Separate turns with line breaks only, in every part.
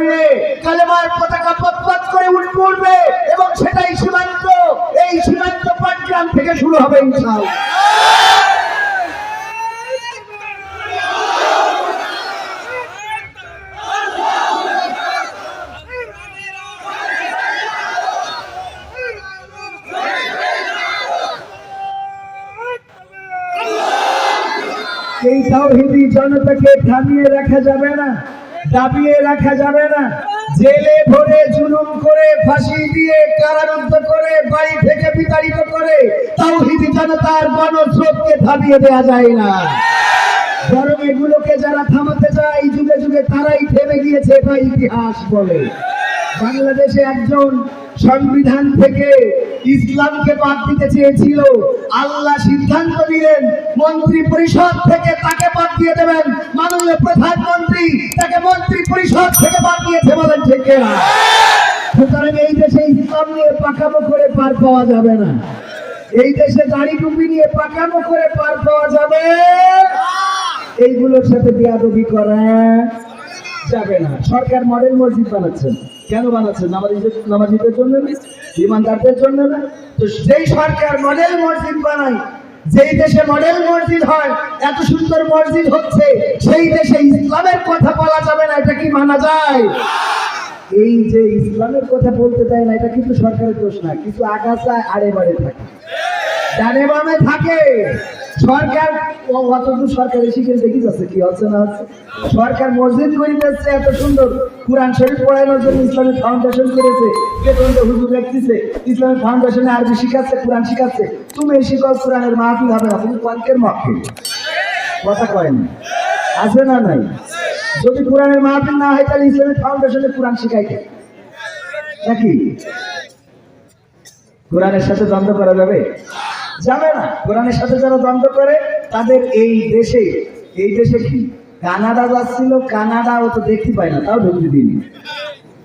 জমিনে কালেমার পতাকা পথ করে উঠ- উঠবে এবং সেটাই সীমান্ত। এই সীমান্ত পাটগ্রাম থেকে শুরু হবে ইনশাআল্লাহ। এই তাওহিদি জনতাকে থামিয়ে রাখা যাবে না। দাবিয়ে রাখা যাবে না। জেলে ভরে জুলুম করে, ফাঁসি দিয়ে কারারুদ্ধ করে, বাড়ি থেকে বিতাড়িত করে তাও তাওহিদি জনতার গণস্রোতকে থামিয়ে দেওয়া যায় না। বরং এগুলোকে যারা থামাতে চায়, যুগে যুগে তারাই থেমে গিয়েছে এটা ইতিহাস বলে। বাংলাদেশে একজন সংবিধান থেকে ইসলামকে বাদ দিতে চেয়েছিল। আল্লাহ সিদ্ধান্ত নিলেন মন্ত্রী পরিষদ থেকে তাকে বাদ দিয়ে দেবেন। মাননীয় প্রধানমন্ত্রী তাকে মন্ত্রী পরিষদ থেকে বাদ দিয়েছে বলেন ঠিক সুতরাং এই দেশে ইসলাম নিয়ে পাকামো করে পার পাওয়া যাবে না। এই দেশে দাড়ি টুপি নিয়ে পাকামো করে পার পাওয়া যাবে। এইগুলোর সাথে বিয়াদবি করা যাবে না। সরকার মডেল মসজিদ বানাচ্ছেন। কেন বানাচ্ছেন? নামাজিদের নামাজিদের জন্য ইমানদারদের জন্য না। তো যেই সরকার মডেল মসজিদ বানায়, যেই দেশে মডেল মসজিদ হয়, এত সুন্দর মসজিদ হচ্ছে, সেই দেশে ইসলামের কথা বলা যাবে না, এটা কি মানা যায়? এই যে ইসলামের কথা বলতে দেয় না, এটা কিন্তু সরকারের দোষ না কিছু আগাছা আড়ে বাড়ে থাকে। বামে থাকে। সরকার অতদূর সরকার শিখে দেখি যাচ্ছে, কি হচ্ছে না হচ্ছে। সরকার মসজিদ করে দিচ্ছে এত সুন্দর। কোরআন শরীফ পড়ানোর জন্য ইসলামিক ফাউন্ডেশন করেছে। বেতন হুজুর রাখতেছে ইসলামিক ফাউন্ডেশনে আরবি শিখাচ্ছে, কোরআন শিখাচ্ছে। তুমি শিখাও কোরআনের মাহফিল হবে না তুমি কলকের মাহফিল। কথা কয় না আছে না নাই? যদি কোরআনের মাহফিল না হয়, তাহলে ইসলামিক ফাউন্ডেশনে কোরআন শিখাই কে? নাকি? কোরআনের সাথে দ্বন্দ্ব করা যাবে? যাবে না। কোরআনের সাথে যারা দ্বন্দ্ব করে, তাদের এই দেশে এই দেশে কি কানাডা যাচ্ছিল? কানাডা ও তো দেখতে পায় না, তাও ঢুকতে দিইনি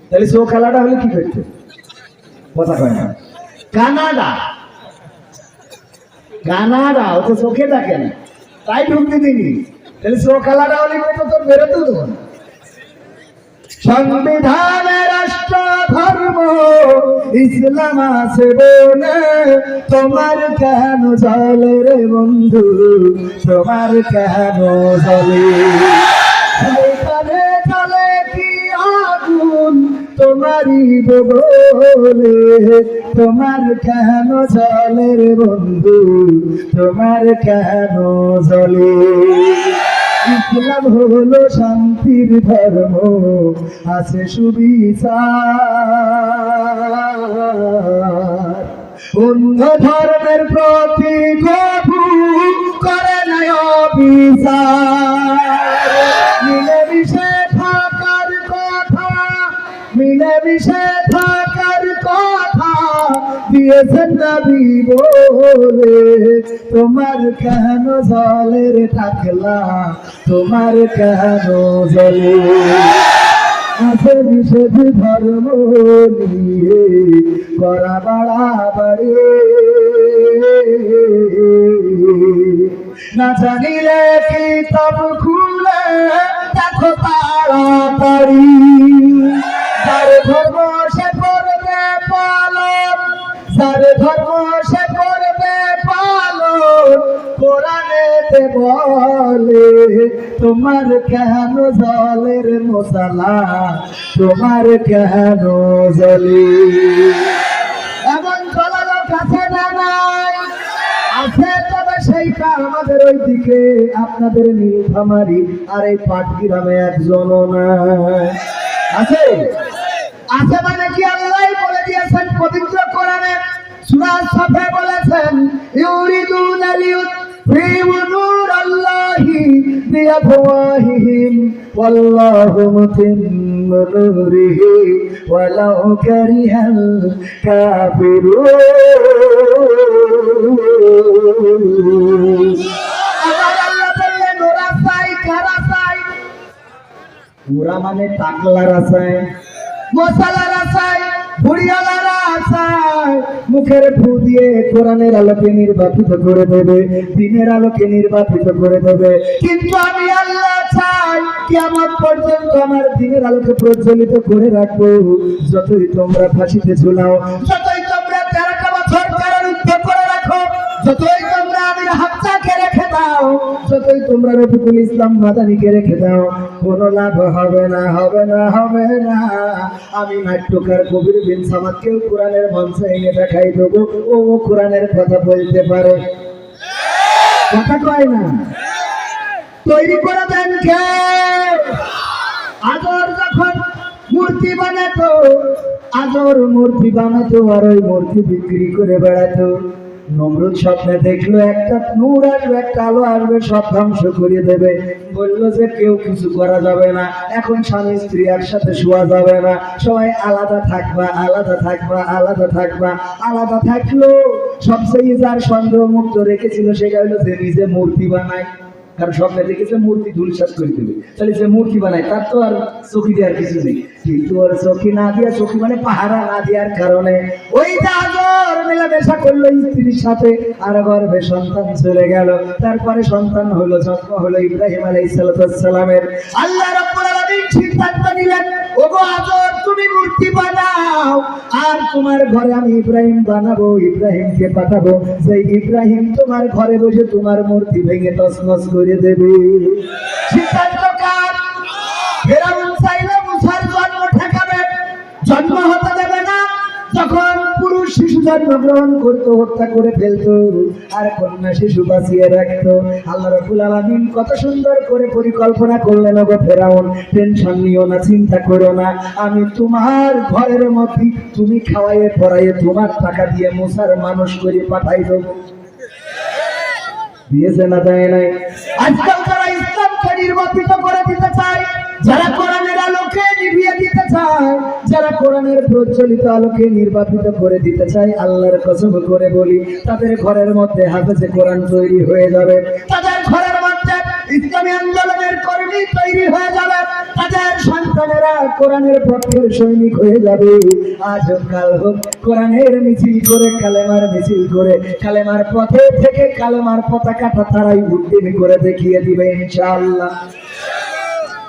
তাহলে সো খেলাটা হলে কি করতে? কথা কয় না। কানাডা। কানাডা, ও তো চোখে দেখে না, তাই ঢুকতে দিইনি তাহলে সো খেলাটা হলে কত তোর বেরোতেও দেবো না সংবিধানে রাষ্ট্র ধর্ম ইসলাম আছে বলে তোমার কেন জলে রে বন্ধু? তোমার কেন জলে? চলে কি আগুন? তোমারই বলে তোমার কেন জলে রে বন্ধু? তোমার কেন জলে? ইসলাম হলো শান্তির ধর্ম আছে সুবিচার। অন্য ধর্মের প্রতি করে নয় অবিচার। দিয়েছেন নবী বলে, তোমার কেন জলের থাকলা তোমার কেন জলে? আছে নিষেধ ধর্ম নিয়ে, করা বাড়াবাড়ি না জানিলে কি তব খুলে, দেখো তাড়াতাড়ি। কেন জলের মশালা? তোমার কেন জলে? এমন চলালো কাছে আছে তবে সেইটা আমাদের ওই দিকে আপনাদের নীলফামারি আর এই পাটগ্রামে একজন নাই। আছে? আছে মানে কি আল্লাহ বলে দিয়েছেন পবিত্র কোরআনে? সূরা সাফে বলেছেন, ইউরিদুন লিউতফিউ নূর আল্লাহি আবার আল্লাহ বললেন ওরা চাই কারা চাই? ওরা মানে টাকলার আসায় মশালার আসায় বুড়িয়ালার মুখের ফু দিয়ে কোরআনের আলোকে নির্বাপিত করে দেবে, দিনের আলোকে নির্বাপিত করে দেবে। কিন্তু আমি আল্লাহ চাই পর্যন্ত আমার প্রজ্বলিত করে রাখব। যতই তোমরা ফাঁসিতে ঝুলাও, যতই তোমরা করে রাখো তোমরা আমির তোমরা ইসলাম মাদানিকে রেখে দাও, কোনো লাভ হবে না হবে না হবে না। আমি নাট্যকার কবির বিন সামাদকেও কোরআনের মঞ্চে এনে দেখাই দেবো। ও কোরআনের কথা বলতে পারে। কথা কয় না? তৈরি করে দেন কে? আজর যখন মূর্তি বানাতো আদর মূর্তি বানাতো আর ওই মূর্তি বিক্রি করে বেড়াতো। নমরুদ স্বপ্নে দেখল একটা নূর আসবে, একটা আলো আসবে, সব ধ্বংস করে দেবে। বলল যে কেউ কিছু করা যাবে না, এখন স্বামী স্ত্রী একসাথে শোয়া যাবে না। সবাই আলাদা থাকবা আলাদা থাকবা আলাদা থাকবা, আলাদা থাকল। সবচেয়ে যার সন্দেহ মুক্ত রেখেছিল সেটা হলো যে নিজে মূর্তি বানায় কারণ স্বপ্নে দেখেছে, মূর্তি ধুলসাত করে দেবে। তাহলে সে মূর্তি বানায়, তার তো আর চকি দেওয়ার কিছু নেই। কিন্তু আর চকি না দিয়া চকি মানে পাহারা না দেওয়ার কারণে ওই দাদর মেলামেশা করল স্ত্রীর সাথে, আর গর্ভে সন্তান চলে গেল। তারপরে সন্তান হলো, জন্ম হলো ইব্রাহিম আলাই আল্লাহ রাব্বুল তুমি মূর্তি বানাও, আর তোমার ঘরে আমি ইব্রাহিম বানাবো, ইব্রাহিমকে পাঠাবো। সেই ইব্রাহিম তোমার ঘরে বসে তোমার মূর্তি ভেঙে তসমস করে দেবে। সিদ্ধান্ত ফেরাউন শিশু জন্মগ্রহণ করতো, হত্যা করে ফেলতো, আর কন্যা শিশু বাঁচিয়ে রাখতো। আল্লাহ আলামিন কত সুন্দর করে পরিকল্পনা করলেন, ওগো ফেরাউন, টেনশন নিও না, চিন্তা করো না। আমি তোমার ঘরের মধ্যে তুমি খাওয়াইয়ে পড়াইয়ে তোমার টাকা দিয়ে মানুষ করে পাঠাই দেবো। দিয়েছে না দেয় নাই? আজকাল ইসলামকে নির্বাপিত করে দিতে চায়, যারা দিতে চায় যারা কোরআনের প্রচলিত আলোকে নির্বাপিত করে দিতে চায়, আল্লাহর কসম করে বলি, তাদের ঘরের মধ্যে হাফেজে কোরআন তৈরি হয়ে যাবে। তাদের ঘরের মধ্যে ইসলামী আন্দোলনের কর্মী তৈরি হয়ে যাবে। সৈনিক হয়ে যাবে। আজ হোক কোরআনের মিছিল করে, কালেমার মিছিল করে, কালেমার পথে থেকে কালেমার পতাকাটা তারাই উদ্দিন করে দেখিয়ে দিবে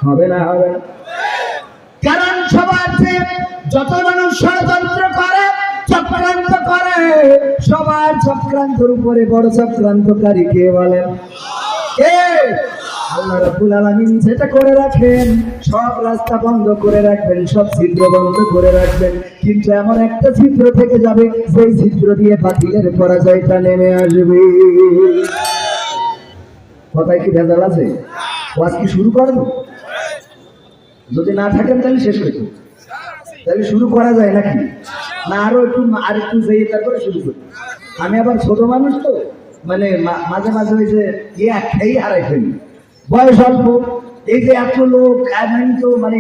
হবে না হবে না। সবার যত মানুষ ষড়যন্ত্র করে, চক্রান্ত করে, সবার চক্রান্তর উপরে বড় চক্রান্তকারী কে বলেন করে রাখেন, সব রাস্তা বন্ধ করে রাখবেন, সব ছিদ্র বন্ধ করে রাখবেন। কিন্তু এমন একটা ছিদ্র থেকে যাবে সেই ছিদ্র দিয়ে বাতিলের পরাজয়টা নেমে আসবে। কথায় কি ভেজাল আছে? ওয়াজ কি শুরু করব? যদি না থাকেন তাহলে শেষ করতে তাহলে শুরু করা যায় নাকি? না, আরও একটু আর একটু যেয়ে তারপরে শুরু করি। আমি আবার ছোট মানুষ তো মানে মাঝে মাঝে ওই যে ইয়ে খেয়েই হারাই ফেলি বয়স অল্প, এই যে এত লোক আমি তো মানে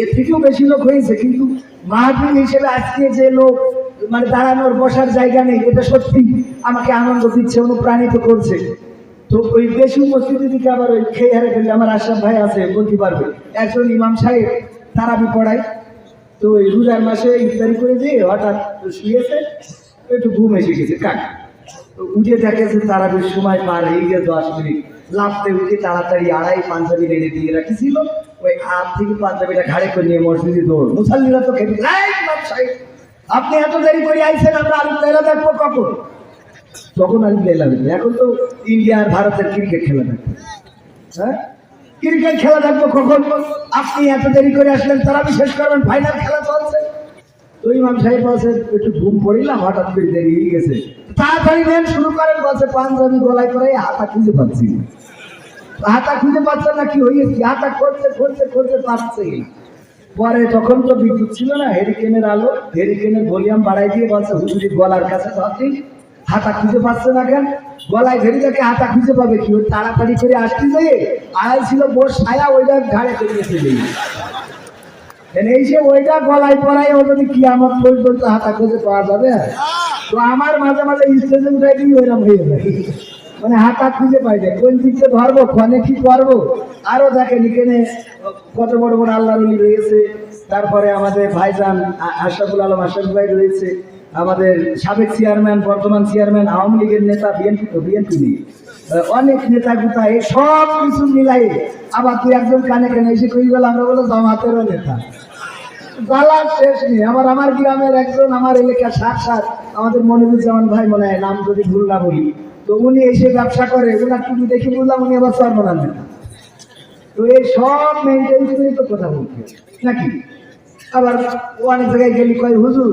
এর থেকেও বেশি লোক হয়েছে, কিন্তু মাহফিল হিসেবে আজকে যে লোক মানে দাঁড়ানোর, বসার জায়গা নেই, এটা সত্যি আমাকে আনন্দ দিচ্ছে, অনুপ্রাণিত করছে। তো ওই বেশি উপস্থিতি দিকে আবার ওই খেয়ে হারে ফেললে আমার আশরাফ ভাই আছে, বলতে পারবে। একজন ইমাম সাহেব তারাবি পড়ায় তো ওই রোজার মাসে ইফতারি করে যে হঠাৎ শুয়েছে, একটু ঘুম এসে গেছে, কাক। তো উঠে দেখে যে তারাবির সময় পার হয়ে গেছে দশ মিনিট। লাফতে উঠে তাড়াতাড়ি আড়াই পাঞ্জাবি রেডি দিয়ে রাখিছিল। ওই হাত থেকে পাঞ্জাবিটা ঘাড়ে করে নিয়ে মসজিদে দৌড়। মুসাল্লিরা তো খেতে "এই আপনি এত দেরি করে আইছেন, আমরা আলু তেলা দেখব কখন? তখন আমি লেলা এখন তো ইন্ডিয়া আর ভারতের ক্রিকেট খেলা দেখব হ্যাঁ? ক্রিকেট খেলা দেখব কখন? আপনি এত দেরি করে আসলেন তারা শেষ করবেন। ফাইনাল খেলা চলছে। তো ইমাম সাহেব বলছে, একটু ঘুম পড়িলাম, হঠাৎ করে দেরি হয়ে গেছে। তাড়াতাড়ি নেন, শুরু করেন, বলছে, পাঞ্জাবি গলায় করে হাতা খুঁজে পাচ্ছি। হাতা খুঁজে পাচ্ছে না, কি হয়েছে? হাতা করছে করছে করছে পাচ্ছে। পরে তখন তো বিদ্যুৎ ছিল না হেরিকেনের আলো হেরিকেনের ভলিউম বাড়াই দিয়ে বলছে হুজুরি গলার কাছে ধরছি। হাতা খুঁজে পাচ্ছে না কেন? গলায় ধরে দেখে হাতা খুঁজে পাবে কি? ওই তাড়াতাড়ি করে আসতে যেয়ে আড়াই ছিল, বোর ছায়া ওইটা ঘাড়ে চলে গেছে। এই যে ওইটা গলায় পড়াই ও যদি কি আমার পর্যন্ত হাতা খুঁজে পাওয়া যাবে? তো আমার মাঝে মাঝে স্টেজে উঠাই ওইরকম হয়ে যায় মানে হাতা খুঁজে পাই যায় কোন দিককে ধরবো, ক্ষণে কি করব? আরও দেখেন এখানে কত বড় বড় আল্লাহ রয়েছে। তারপরে আমাদের ভাইজান আ- আশরাফুল আলম আশরাফ ভাই রয়েছে। আমাদের সাবেক চেয়ারম্যান, বর্তমান চেয়ারম্যান, আওয়ামী লীগের নেতা, বিএনপি বিএনপি অনেক নেতা গুতা এই সব কিছু মিলাই আবার তুই একজন কানে কানে এসে কই গেল? আমরা বলো জামাতেরও নেতা। জ্বালার শেষ নেই। আমার গ্রামের একজন, আমার এলাকার সাত সাত আমাদের মনিরুজ্জামান ভাই মনে হয়, নাম যদি ভুল না বলি, তো উনি এসে ব্যবসা করে। ওনার টুপি দেখে বললাম, উনি আবার সর্বনাম নেতা। তো এই সব মেনটেন করে তো কথা বলতে নাকি? আবার অনেক জায়গায় গেলি, কয়, হুজুর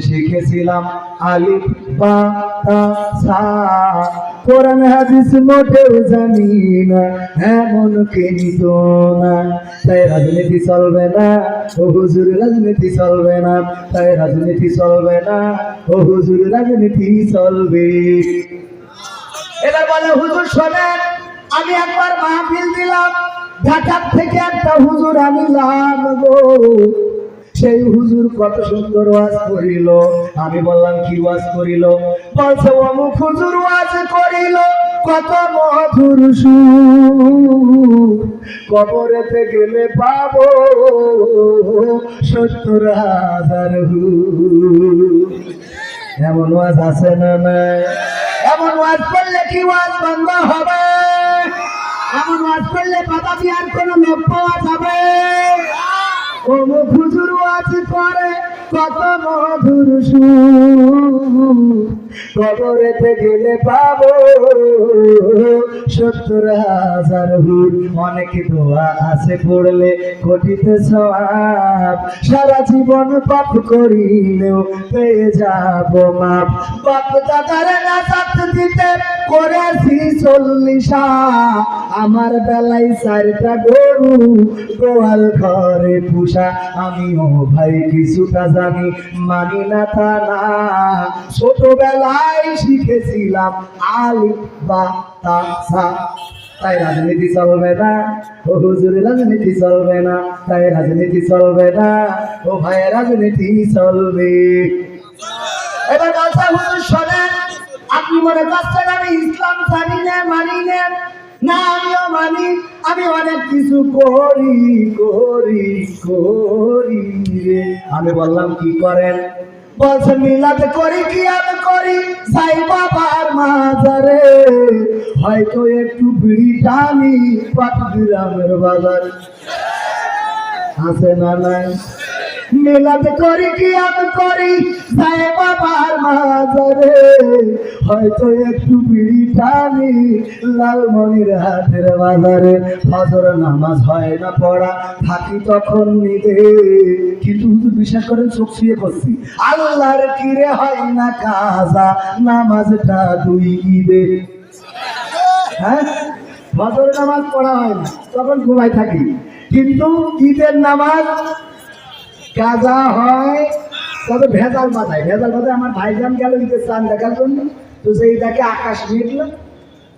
শিখেছিলাম আলিফ, বা, তা মোটেও জানি না তাই রাজনীতি চলবে না, ও হুজুর, রাজনীতি চলবে না। তাই রাজনীতি চলবে না, ও হুজুর, রাজনীতি চলবে। এবার বলে, হুজুর শোনেন, আমি একবার মাহফিল দিলাম, ঢাকার থেকে একটা হুজুর আনিলাম গো। সেই হুজুর কত সুন্দর ওয়াজ করিল। আমি বললাম, কি ওয়াজ করিল? বলছে, অমুক হুজুর ওয়াজ করিল, কত মধুর সুর। কবরেতে গেলে পাবো সত্তর হাজার এমন ওয়াজ আছে না নাই? এমন ওয়াজ করলে কি ওয়াজ বন্ধ হবে? এমন ওয়াজ করলে বাবা বিয়ার কোনো লোক পাওয়া যাবে? ও হুজুর ওয়াজ করে মধুর কবরেতে গেলে পাবো। সত্তর হাজার হুর অনেক দোয়া আছে পড়লে সব। সারা জীবন পাপ করিলেও পেয়ে যাব মাপ। বাপ দাদার নাচাত দিতে করেছি চল্লিশা। আমার বেলায় চারটা গরু গোয়াল ঘরে পুষা। আমিও ভাই কিছুটা জানি, মানি না তা না ছোটবেলায় শিখেছিলাম আলি বা তা সা তাই রাজনীতি চলবে না। ও হুজুর, রাজনীতি চলবে না। তাই রাজনীতি চলবে না। ও ভাই, রাজনীতি চলবে। এবার বলছে হুজুর শোনেন, আপনি মনে করছেন আমি ইসলাম জানি না, মানি না? না আমিও মানি, আমি অনেক কিছু করি করি করি। আমি বললাম, কি করেন? বলছে, মিলাদ করি কি আমি করি? সাই বাবার মাজারে। হয়তো একটু বিড়ি টানি পাটগ্রামের বাজার। আছে না নাই? মিলাদ করি কি আমি করি সাই বাবার মাজারে হয়তো একটু বিড়ি টানি, লালমনির হাতের বাজারে। ফজর নামাজ হয় না পড়া, থাকি তখন নিদে। কিন্তু বিশ্বাস করেন, চোখ শুয়ে করছি আল্লাহর কিরে হয় না কাজা, নামাজটা দুই ঈদে। হ্যাঁ? ফজর নামাজ পড়া হয় না, তখন ঘুমাই থাকি। কিন্তু ঈদের নামাজ কাজা হয়, তবে ভেজাল বাজায়। ভেজাল বাজায় আমার ভাইজান গেল ঈদের চান দেখার জন্য। তো সেই দেখে আকাশ মেঘলো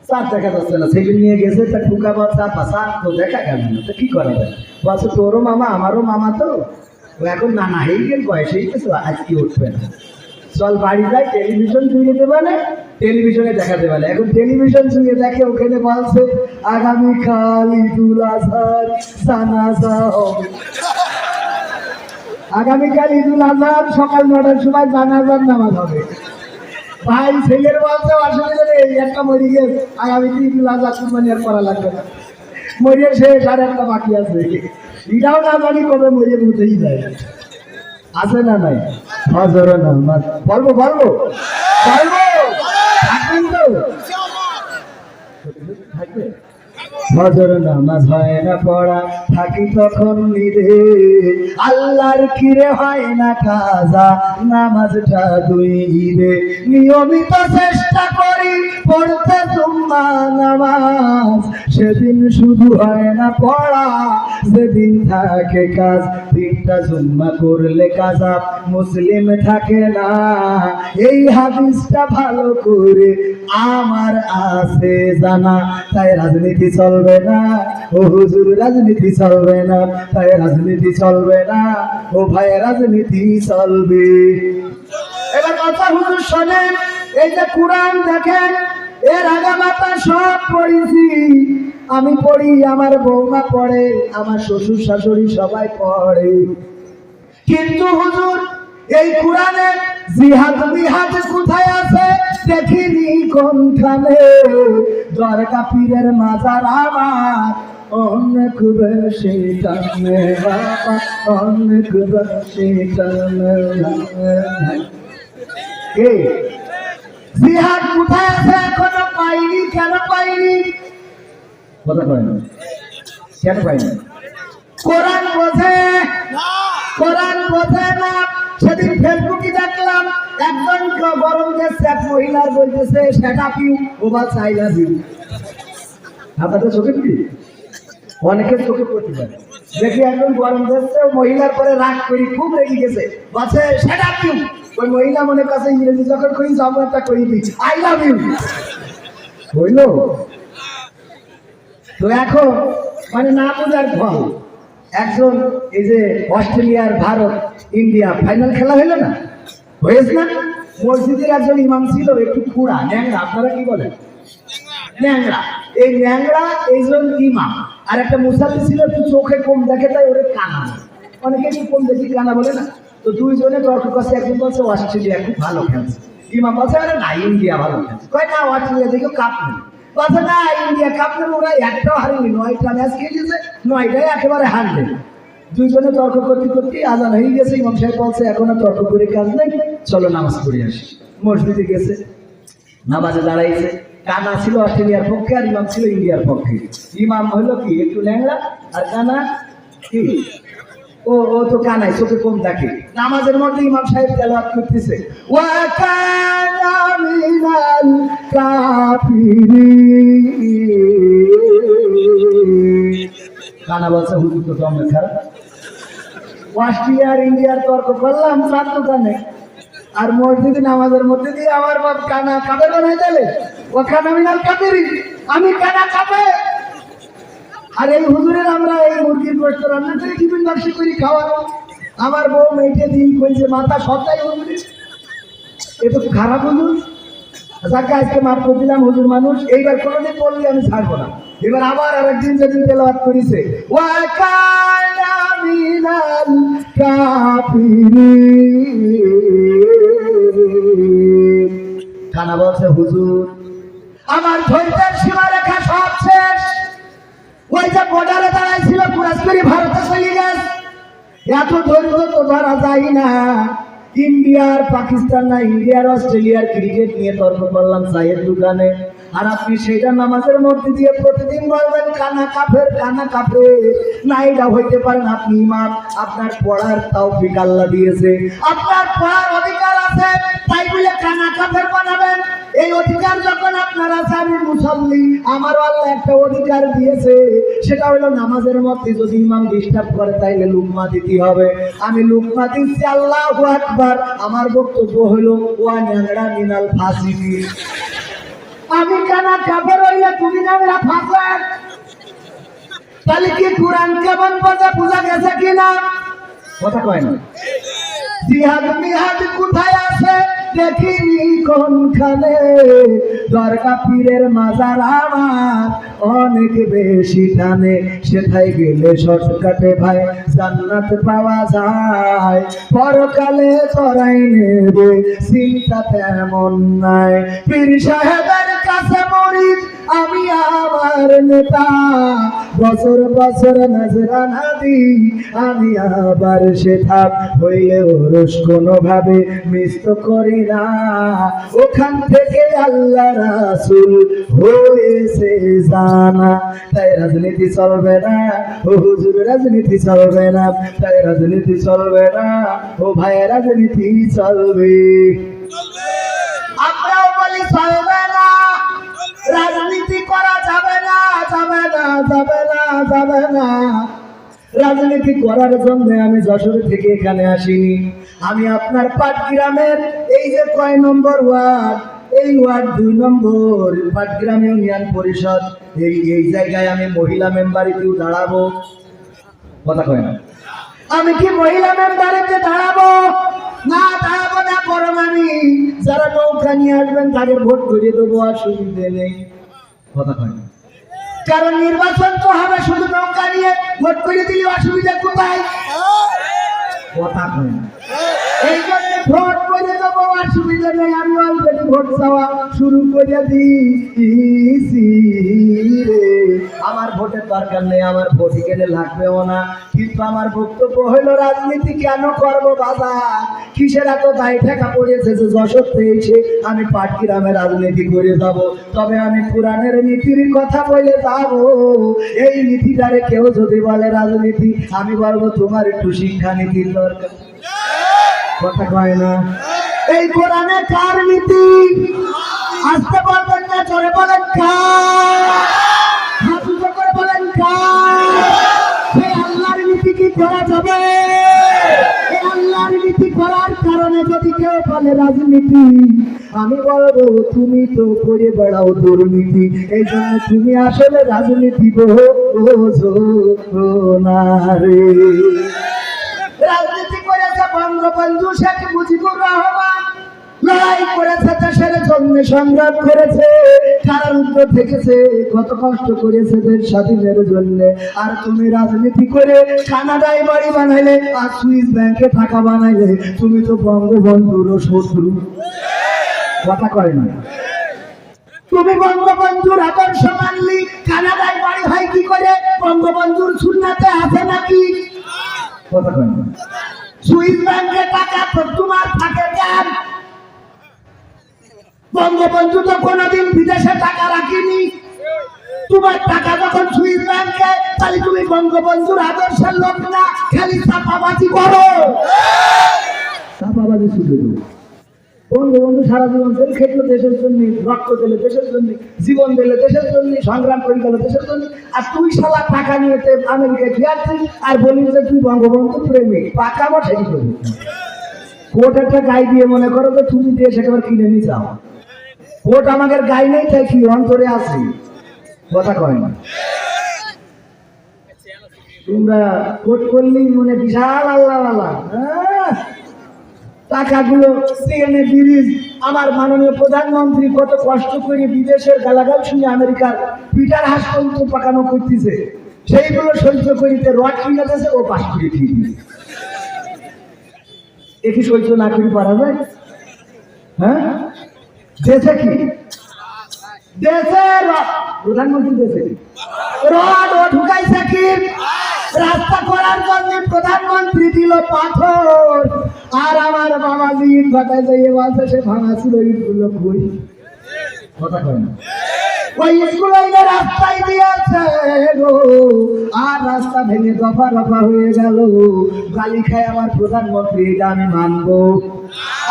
চাঁদ দেখা যাচ্ছে না। সেদিন নিয়ে গেছে, তা টুকা বা চাঁদ বা চাঁদ তো দেখা গেল না। তো কি করা যায়? বলছে তোরও মামা, আমারও মামা তো। ও এখন নানা হয়ে গেল, বয়স হয়ে গেছে আজকে উঠবে না। চল বাড়ি যায় টেলিভিশন চুয়ে দেবে না? টেলিভিশনে দেখাতে পারে এখন টেলিভিশন চুয়ে দেখে ওখানে বলছে, আগামীকাল ঈদুল আজহার জানাজা হবে আগামীকাল ঈদুল আজহার সকাল নটার সময় জানাজার নামাজ হবে। ভাই ছেলের বলছে অসুবিধা নেই একটা মরি গেছে আগামীতে ঈদুল আজহা কুরবানি আর করা লাগবে না। মরিয়ে শেষ আর একটা বাকি আছে। এটাও না জানি কবে মরিয়ে বুঝেই যায়। আছে না নাই? হজর নামাজ বলব বলব? বলব? থাকবেন তো? হজর নামাজ হয় না পড়া। থাকি তখন নিরে আল্লাহর কিরে হয় না কাজা নামাজটা দুই ঈদে। নিয়মিত চেষ্টা করি পড়তে জুম্মা নামাজ। সেদিন শুধু হয় না পড়া সেদিন থাকে কাজ তিনটা জুম্মা করলে কাজা মুসলিম থাকে না। এই হাদিসটা ভালো করে আমার আছে জানা, তাই রাজনীতি চলবে না। ও হুজুর, রাজনীতি চলবে না তাই রাজনীতি চলবে না। ও ভাই রাজনীতি চলবে। এবার কথা হুজুর শোনেন, এই যে কোরআন দেখেন, এর আগে মাতা সব পড়েছি। আমি পড়ি, আমার বৌমা পড়ে, আমার শ্বশুর শাশুড়ি সবাই পড়ে। কিন্তু হুজুর, এই কোরআনে জিহাদ বিহাদ কোথায় আছে? দেখিনি কোনখানে। দরগা পীরের মাজার আমার। অনেক বেশি টানে বাবা অনেক বেশি টানে কে জিহাদ কোথায় আছে পাইনি, কেন পাইনি? কথা কয় না কেন পাইনি। কোরআন বোঝে কোরআন বোঝে না সেদিন ফেসবুকে দেখলাম একজন গরম দেশে এক মহিলার বলতেছে, সেটা পিউ ও বা চাইলা দিউ আপনাদের চোখে কি? অনেকের চোখে পড়তে পারে দেখি একজন গরম দেশে মহিলার পরে রাগ করি, খুব রেগে গেছে। বলছে সেটা পিউ ওই মহিলা মনে কাছে ইংরেজি যখন করি একটা করি দিই আই লাভ ইউ হইল? তো এখন মানে না বোঝার ফল একজন এই যে অস্ট্রেলিয়ার ভারত, ইন্ডিয়া ফাইনাল খেলা হলো না? হয়েছে না? মসজিদের একজন ইমাম ছিল, একটু খুঁড়া ন্যাংরা আপনারা কি বলেন? ন্যাংরা এই ন্যাংরা এইজন ইমাম। আর একটা মুসাফি ছিল, একটু চোখে কম দেখে, তাই ওরে কানা। অনেকে কম দেখি কানা বলে না। তো দুইজনে তর্ক করছে, একজন বলছে অস্ট্রেলিয়া খুব ভালো খেলছে ইমাম বলছে, আরে না, ইন্ডিয়া ভালো খেলছে কয়, না, অস্ট্রেলিয়া দেখো কাপ নেই। বলছে, না, ইন্ডিয়া কাপ নেই, ওরা একটাও হারেনি। নয়টা ম্যাচ খেলেছে নয়টাই একেবারে হারবে। দুইজনে তর্ক করতে করতে আজান হয়ে গেছে, ইমাম সাহেব বলছে, এখন আর তর্ক করে কাজ নেই, চলো নামাজ পড়ে আসি। মসজিদে গেছে, নামাজে দাঁড়াইছে। কানা ছিল অস্ট্রেলিয়ার পক্ষে আর ইমাম ছিল ইন্ডিয়ার পক্ষে। ইমাম হলো কি? একটু ল্যাংড়া আর কানা কি? ও ও তো কানাই, চোখে কম দেখে। নামাজের মধ্যে ইমাম সাহেব তেলাওয়াত করতেছে। ওয়া কানা কানা বলছে, হুজুর তো দমে খারাপ। অস্ট্রেলিয়ার ইন্ডিয়ার তর্ক করলাম তো জানে আর মসজিদে নামাজের মধ্যে দিয়ে আমার বাপ কানা কাপের বানাই দিলে ও কানা মিনাল কাপেরি আমি কানা কাপে আর এই হুজুরের আমরা এই মুরগির গোষ্ঠ রান্না করে, টিফিন বাক্সে করি, খাওয়া। আমার বউ মেয়েকে দিন কইছে, মাথা সবটাই হুজুরি এ তো খারাপ হুজুর। যাকে আজকে মাফ করে দিলাম, হুজুর মানুষ, এইবার কোনোদিন বললে আমি ছাড়বো না। এবার আবার আরেকদিন যেদিন তেলাওয়াত করেছে ওয়া কানা মিনাল কাফিরিন বলছে, হুজুর, আমার ধৈর্যের সীমারেখা সব শেষ। ওই যে বর্ডারে দাঁড়াইছিল পুরাস্করি ভারতে চলে গেছে। এত ধৈর্য তো ধরা যায় না। ইন্ডিয়ার, পাকিস্তান না, ইন্ডিয়ার, অস্ট্রেলিয়ার ক্রিকেট নিয়ে তর্ক করলাম চায়ের দোকানে। আর আপনি সেটা নামাজের মধ্যে দিয়ে প্রতিদিন বলবেন, কানা কাফের কানা কাফের। না এটা হইতে পারেন আপনি ইমাম। আপনার পড়ার তৌফিক আল্লাহ দিয়েছে। আপনার পড়ার অধিকার আছে, তাই বলে কানা কাফের বানাবেন। এই অধিকার যখন আপনার আছে, আমি মুসল্লি আমার আল্লাহ একটা অধিকার দিয়েছে। সেটা হলো নামাজের মধ্যে যদি ইমাম ডিস্টার্ব করে, তাইলে লুকমা দিতে হবে। আমি লুকমা দিচ্ছি, আল্লাহ আকবার। আমার বক্তব্য হলো, ওয়া ন্যাংরা মিনাল ফাসিকি আমি কানা কাপড় হইলে তুমি ন্যাংরা ফাঁসার তাহলে কি কোরআন কেমন বোঝা বোঝা গেছে কিনা? কথা কয় না। জিহাদ মিহাদ কোথায় দেখিনি কোনখানে? দরগা পীরের মাজার আমার অনেক বেশি টানে। সেটাই গেলে শর্টকাটে ভাই জান্নাত পাওয়া যায়। পরকালে তরাই নেবে, চিন্তা তেমন নাই। পীর সাহেবের কাছে মরিদ আমি আমার নেতা। বছর বছর নজরানা দিই আমি আবার সেথা হইলে ওরস কোনোভাবে মিস তো করি না। ওখান থেকে আল্লাহ রাসুল হয়েছে জানা। তাই রাজনীতি চলবে না। ও হুজুর রাজনীতি চলবে না। তাই রাজনীতি চলবে না। ও ভাই রাজনীতি চলবে। আমরাও বলি চলবে না। যাবে না যাবে না। রাজনীতি করার জন্য আমি যশোর থেকে এখানে আসিনি। আমি আপনার পাটগ্রামের এই যে কয় নম্বর ওয়ার্ড, এই ওয়ার্ড দুই নম্বর, পাটগ্রাম ইউনিয়ন পরিষদ, এই এই জায়গায় আমি মহিলা মেম্বারিতেও দাঁড়াবো। কথা কয় না? আমি কি মহিলা মেম্বারিতে দাঁড়াবো? না দাঁড়াবো না বরং আমি যারা নৌকা নিয়ে আসবেন, তাদের ভোট করিয়ে দেবো, অসুবিধে নেই। কথা কয় না? কারণ নির্বাচন তো হবে শুধু নৌকা নিয়ে। ভোট করে দিলে অসুবিধা কোথায়? এই জন্য ভোট করে দেবো, অসুবিধা নেই, আমি অলরেডি ভোট চাওয়া শুরু করে দিয়েছি। দরকার নেই, আমার ভোট এখানে লাগবেও না। কিন্তু আমার বক্তব্য হলো রাজনীতি কেন করব বাবা? কিসের এত দায় ঠেকা পড়েছে যে যশোর এসে আমি পাটগ্রামে রাজনীতি করে যাব? তবে আমি পুরাণের নীতির কথা বলে যাব। এই নীতিটারে কেউ যদি বলে রাজনীতি, আমি বলব তোমার একটু শিক্ষা নীতির দরকার। কথা কয় না? এই কোরআনে কার নীতি? আসতে পারবেন না চলে বলেন কার? বলে রাজনীতি। আমি বলব, তুমি তো করে বেড়াও দুর্নীতি। এই জন্য তুমি আসলে রাজনীতি বোঝো রাজনীতি করেছে বঙ্গবন্ধু শেখ মুজিবুর রহমান। লড়াই করেছে দেশের জন্য সংগ্রাম করেছে। কারারুদ্ধ থেকেছে, কত কষ্ট করেছে দেশ স্বাধীনের জন্য। আর তুমি রাজনীতি করে কানাডায় বাড়ি বানাইলে, আর সুইস ব্যাংকে টাকা বানাইলে, তুমি তো বঙ্গবন্ধুর শত্রু। কথা কয় না। তুমি বঙ্গবন্ধুর আদর্শ মানলি, কানাডায় বাড়ি হয় কি করে? বঙ্গবন্ধুর সুন্নাতে আছে নাকি? কথা কয় না। সুইস ব্যাংকে টাকা তোমার থাকে কেন বঙ্গবন্ধু তো কোনোদিন বিদেশে টাকা রাখিনি। তোমার টাকা যখন সুইস ব্যাংকে তাহলে তুমি বঙ্গবন্ধুর আদর্শের লোক না, খালি চাপাবাজি করো। চাপাবাজি শুধু বঙ্গবন্ধু সারা জীবন জেল খেটলো দেশের জন্য, রক্ত দিলে দেশের জন্য, জীবন দিলে দেশের জন্য, সংগ্রাম করে গেল দেশের জন্য। আর তুই সালা টাকা নিয়ে তে আমেরিকায় ফিরাচ্ছিস আর বলিস যে তুই বঙ্গবন্ধু প্রেমিক পাকা আমার সেটি করবি কোর্ট একটা গাই দিয়ে মনে করো যে তুমি দিয়ে সেখানে কিনে নিয়ে যাও। কোর্ট আমাদের গায়ে নেই, তাই কি অন্তরে আছি? কথা কয় না। তোমরা কোর্ট করলেই মনে বিশাল আল্লাহ আল্লাহ। হ্যাঁ? টাকাগুলো সিএনএ ব্রিজ। আমার মাননীয় প্রধানমন্ত্রী কত কষ্ট করে বিদেশের গালাগাল শুনে আমেরিকার পিটার হাস পর্যন্ত পাকানো করতেছে। সেইগুলো সহ্য করিতে রড কিনে দিয়েছে, ও পাশ করে ঠিক একই সহ্য না করে পারা যায়? হ্যাঁ? দেশে কি? দেশে প্রধানমন্ত্রী দেশে কি? রড ও ঢুকাইছে কি? রাস্তা করার জন্য প্রধানমন্ত্রী দিল পাথর। আর আমার বাবাজি ভাটায় যাইয়ে বলছে সে ভাঙা ছিল ইটগুলো কই কথা কয় না? রাস্তায় দিয়েছে আর রাস্তা ভেঙে দফা দফা হয়ে গেল। গালি খায় আমার প্রধানমন্ত্রী, এটা আমি মানবো।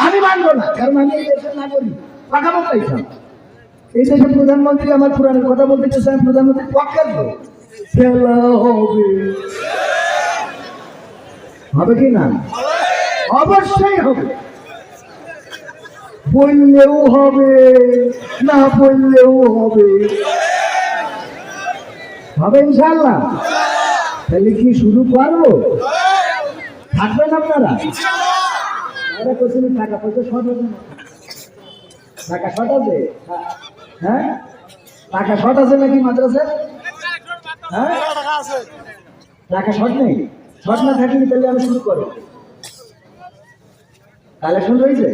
আমি মানবো না। কারণ আমি এই দেশের নাগরিক। পাকামো পাইতাম এই দেশের প্রধানমন্ত্রী আমার পুরাণের কথা বলতে চাইছে, আমি প্রধানমন্ত্রী পক্ষের খেলা হবে। হবে কি না? অবশ্যই হবে। বললেও হবে, না বললেও হবে। হবে ইনশাল্লাহ তাহলে কি শুরু করব থাকবেন আপনারা? টাকা পয়সা। টাকা হ্যাঁ? টাকা শর্ট আছে নাকি মাদ্রাসা হ্যাঁ? টাকা শর্ট নেই? শর্ট না থাকলে তাহলে আমি শুরু করো। কালেকশন রয়েছে